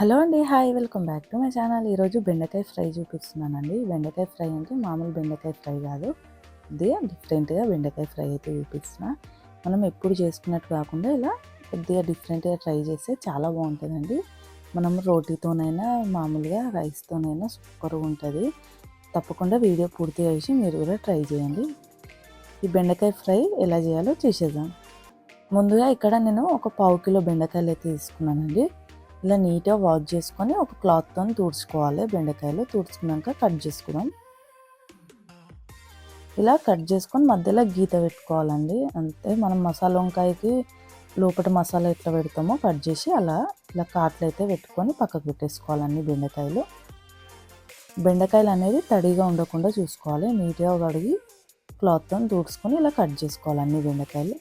Hello అండి hi welcome back to my channel. ఈరోజు బెండకాయ ఫ్రై చూపిస్తున్నానండి. బెండకాయ ఫ్రై అంటే మామూలు బెండకాయ ఫ్రై కాదు. కొద్దిగా డిఫరెంట్గా బెండకాయ ఫ్రై అయితే చూపిస్తున్నా. మనం ఎప్పుడు చేసుకున్నట్టు కాకుండా ఇలా కొద్దిగా డిఫరెంట్గా ట్రై చేస్తే చాలా బాగుంటుందండి. మనం రోటీతోనైనా మామూలుగా రైస్తోనైనా సూపర్గా ఉంటుంది. తప్పకుండా వీడియో పూర్తి చేసి మీరు కూడా ట్రై చేయండి. ఈ బెండకాయ ఫ్రై ఎలా చేయాలో చేసేద్దాం. ముందుగా ఇక్కడ నేను ఒక పావు కిలో బెండకాయలు అయితే తీసుకున్నానండి. ఇలా నీట్గా వాష్ చేసుకొని ఒక క్లాత్తో తుడుచుకోవాలి. బెండకాయలు తుడుచుకున్నాక కట్ చేసుకుందాం. ఇలా కట్ చేసుకొని మధ్యలో గీత పెట్టుకోవాలండి. అంతే మనం మసాలా వంకాయకి లోపల మసాలా ఎట్లా పెడతామో కట్ చేసి అలా ఇలా కాట్లు అయితే పెట్టుకొని పక్కకు పెట్టేసుకోవాలండి బెండకాయలు. బెండకాయలు అనేది తడిగా ఉండకుండా చూసుకోవాలి. నీట్గా కడిగి క్లాత్తో తుడుచుకొని ఇలా కట్ చేసుకోవాలండి బెండకాయలు.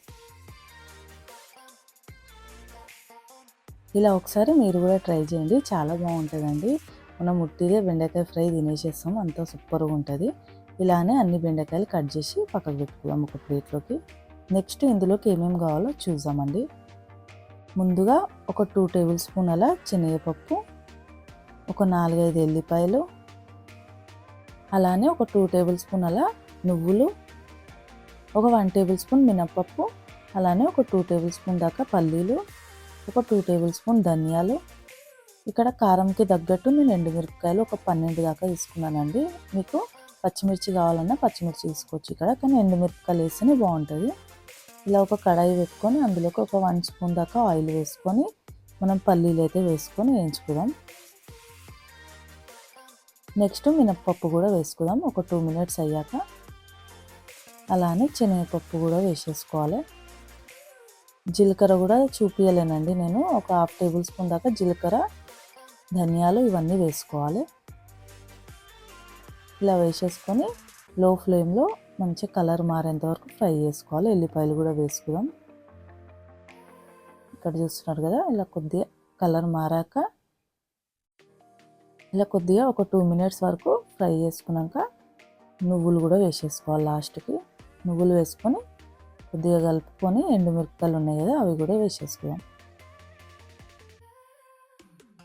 ఇలా ఒకసారి మీరు కూడా ట్రై చేయండి. చాలా బాగుంటుందండి. మనం ఉట్టిదే బెండకాయ ఫ్రై తినేసేస్తాం. అంత సూపర్గా ఉంటుంది. ఇలానే అన్ని బెండకాయలు కట్ చేసి పక్కకు పెట్టుకుందాం ఒక ప్లేట్లోకి. నెక్స్ట్ ఇందులోకి ఏమేమి కావాలో చూద్దామండి. ముందుగా ఒక టూ టేబుల్ స్పూన్ అలా శనగపప్పు ఒక నాలుగైదు ఎల్లిపాయలు అలానే ఒక టూ టేబుల్ స్పూన్ అలా నువ్వులు ఒక వన్ టేబుల్ స్పూన్ మినప్పప్పు అలానే ఒక టూ టేబుల్ స్పూన్ దాకా పల్లీలు ఒక టూ టేబుల్ స్పూన్ ధనియాలు. ఇక్కడ కారంకి తగ్గట్టు నేను ఎండుమిరపకాయలు ఒక పన్నెండు దాకా తీసుకున్నానండి. మీకు పచ్చిమిర్చి కావాలన్నా పచ్చిమిర్చి తీసుకోవచ్చు ఇక్కడ కానీ ఎండుమిరపకాయలు వేస్తేనే బాగుంటుంది. ఇలా ఒక కడాయి పెట్టుకొని అందులోకి ఒక వన్ స్పూన్ దాకా ఆయిల్ వేసుకొని మనం పల్లీలు అయితే వేసుకొని వేయించుకుందాం. నెక్స్ట్ మినప్పప్పు కూడా వేసుకుందాం ఒక టూ మినిట్స్ అయ్యాక. అలానే శనగపప్పు కూడా వేసేసుకోవాలి. జీలకర్ర కూడా చూపించలేనండి నేను. ఒక హాఫ్ టేబుల్ స్పూన్ దాకా జీలకర్ర ధనియాలు ఇవన్నీ వేసుకోవాలి. ఇలా వేసేసుకొని లో ఫ్లేమ్లో మంచి కలర్ మారేంత వరకు ఫ్రై చేసుకోవాలి. ఎల్లిపాయలు కూడా వేసుకుందాం. ఇక్కడ చూస్తున్నారు కదా ఇలా కొద్దిగా కలర్ మారాక ఇలా కొద్దిగా ఒక టూ మినిట్స్ వరకు ఫ్రై చేసుకున్నాక నువ్వులు కూడా వేసేసుకోవాలి లాస్ట్కి. నువ్వులు వేసుకొని కొద్దిగా కలుపుకొని ఎండుమిరపకాయలు ఉన్నాయి కదా అవి కూడా వేసేసుకుందాం.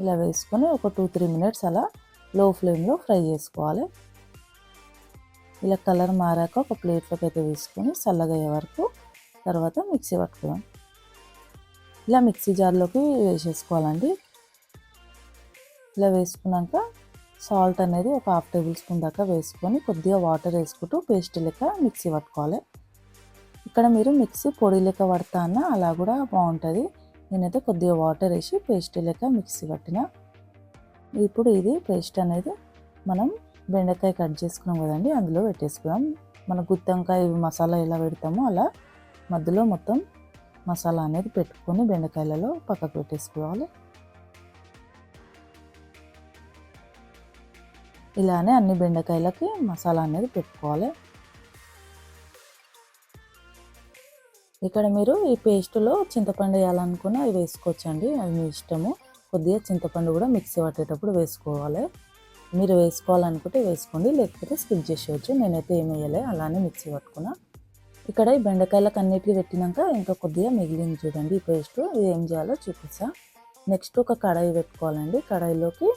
ఇలా వేసుకొని ఒక టూ త్రీ మినిట్స్ అలా లో ఫ్లేమ్లో ఫ్రై చేసుకోవాలి. ఇలా కలర్ మారాక ఒక ప్లేట్లోకి అయితే వేసుకొని చల్లగా అయ్యే వరకు తర్వాత మిక్సీ పట్టుకుందాం. ఇలా మిక్సీ జార్లోకి వేసేసుకోవాలండి. ఇలా వేసుకున్నాక సాల్ట్ అనేది ఒక హాఫ్ టేబుల్ స్పూన్ దాకా వేసుకొని కొద్దిగా వాటర్ వేసుకుంటూ పేస్ట్ లెక్క మిక్సీ పట్టుకోవాలి. ఇక్కడ మీరు మిక్సీ పొడి లెక్క పడతా అలా కూడా బాగుంటుంది. నేనైతే కొద్దిగా వాటర్ వేసి పేస్ట్ లెక్క మిక్సీ పట్టిన. ఇప్పుడు ఇది పేస్ట్ అనేది మనం బెండకాయ కట్ చేసుకున్నాం కదండి అందులో పెట్టేసుకుందాం. మన గుత్తంకాయ మసాలా ఎలా పెడతామో అలా మధ్యలో మొత్తం మసాలా అనేది పెట్టుకొని బెండకాయలలో పక్కకు పెట్టేసుకోవాలి. ఇలానే అన్ని బెండకాయలకి మసాలా అనేది పెట్టుకోవాలి. ఇక్కడ మీరు ఈ పేస్ట్లో చింతపండు వేయాలనుకున్న అవి వేసుకోవచ్చండి. అది మీ ఇష్టము. కొద్దిగా చింతపండు కూడా మిక్సీ పట్టేటప్పుడు వేసుకోవాలి. మీరు వేసుకోవాలనుకుంటే వేసుకోండి లేకపోతే స్కిప్ చేసేయచ్చు. నేనైతే ఏమి వేయలే అలానే మిక్సీ పట్టుకున్నా. ఇక్కడ ఈ బెండకాయలకు అన్నిటికీ పెట్టినాక ఇంకా కొద్దిగా మిగిలింది చూడండి ఈ పేస్ట్. ఇది ఏం చేయాలో చూపిస్తా. నెక్స్ట్ ఒక కడాయి పెట్టుకోవాలండి. కడాయిలోకి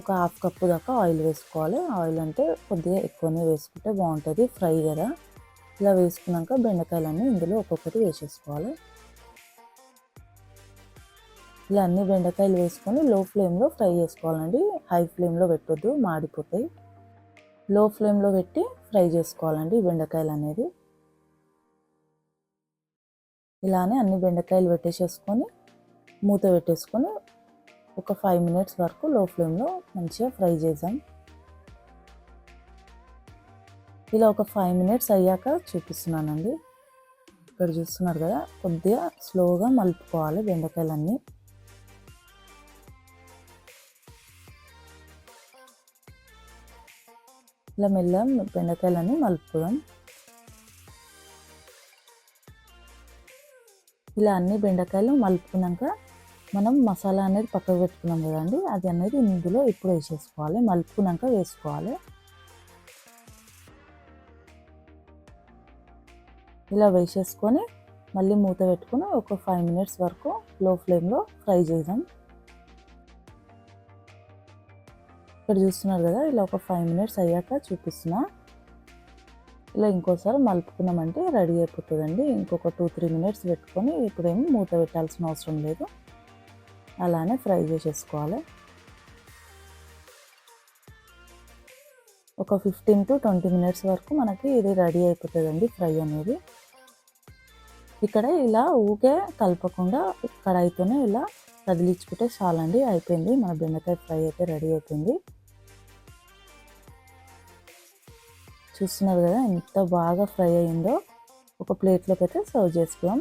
ఒక హాఫ్ కప్పు దాకా ఆయిల్ వేసుకోవాలి. ఆయిల్ అంటే కొద్దిగా ఎక్కువనే వేసుకుంటే బాగుంటుంది. ఫ్రై కదా. ఇలా వేసుకున్నాక బెండకాయలన్నీ ఇందులో ఒక్కొక్కటి వేసేసుకోవాలి. ఇలా అన్ని బెండకాయలు వేసుకొని లో ఫ్లేమ్లో ఫ్రై చేసుకోవాలండి. హై ఫ్లేమ్లో పెట్టొద్దు మాడిపోతాయి. లో ఫ్లేమ్లో పెట్టి ఫ్రై చేసుకోవాలండి బెండకాయలు అనేది ఇలానే అన్ని బెండకాయలు పెట్టేసేసుకొని మూత పెట్టేసుకొని ఒక ఫైవ్ మినిట్స్ వరకు లో ఫ్లేమ్లో మంచిగా ఫ్రై చేద్దాం. ఇలా ఒక ఫైవ్ మినిట్స్ అయ్యాక చూపిస్తున్నానండి. ఇక్కడ చూస్తున్నారు కదా కొద్దిగా స్లోగా మలుపుకోవాలి బెండకాయలన్నీ. ఇలా మెల్ల బెండకాయలన్నీ మలుపుదాం ఇలా అన్ని బెండకాయలు మలుపుకున్నాక మనం మసాలా అనేది పక్కకు పెట్టుకున్నాం కదండి అది అనేది ఇందులో ఇప్పుడు వేసేసుకోవాలి మలుపుకున్నాక వేసుకోవాలి. ఇలా వేసేసుకొని మళ్ళీ మూత పెట్టుకుని ఒక ఫైవ్ మినిట్స్ వరకు లో ఫ్లేమ్లో ఫ్రై చేద్దాం. ఇక్కడ చూస్తున్నారు కదా ఇలా ఒక ఫైవ్ మినిట్స్ అయ్యాక చూపిస్తున్నా. ఇలా ఇంకోసారి మలుపుకున్నామంటే రెడీ అయిపోతుందండి. ఇంకొక టూ త్రీ మినిట్స్ పెట్టుకొని ఇప్పుడేమో మూత పెట్టాల్సిన అవసరం లేదు. అలానే ఫ్రై చేసేసుకోవాలి. ఒక ఫిఫ్టీన్ టు ట్వంటీ మినిట్స్ వరకు మనకి ఇది రెడీ అయిపోతుందండి ఫ్రై అనేది. ఇక్కడ ఇలా ఊకే కలపకుండా కడాయితోనే ఇలా కదిలించుకుంటే చాలండి. అయిపోయింది. మన బెండకాయ ఫ్రై అయితే రెడీ అయిపోయింది. చూస్తున్నారు కదా ఎంత బాగా ఫ్రై అయిందో. ఒక ప్లేట్లోకి అయితే సర్వ్ చేసుకున్నాం.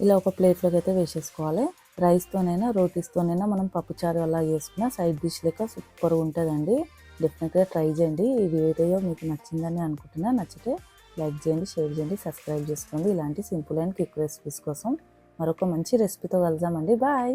ఇలా ఒక ప్లేట్లోకి అయితే వేసేసుకోవాలి. రైస్తోనైనా రోటీస్తోనైనా మనం పప్పుచారు అలా చేసుకున్న సైడ్ డిష్ లెక్క సూపర్గా ఉంటుందండి. డెఫినెట్గా ట్రై చేయండి. ఈ వీడియో మీకు నచ్చిందని అనుకుంటున్నా. నచ్చితే లైక్ చేయండి షేర్ చేయండి సబ్స్క్రైబ్ చేసుకోండి. ఇలాంటి సింపుల్ అండ్ క్విక్ రెసిపీస్ కోసం మరొక మంచి రెసిపీతో కలుద్దామండి. బాయ్.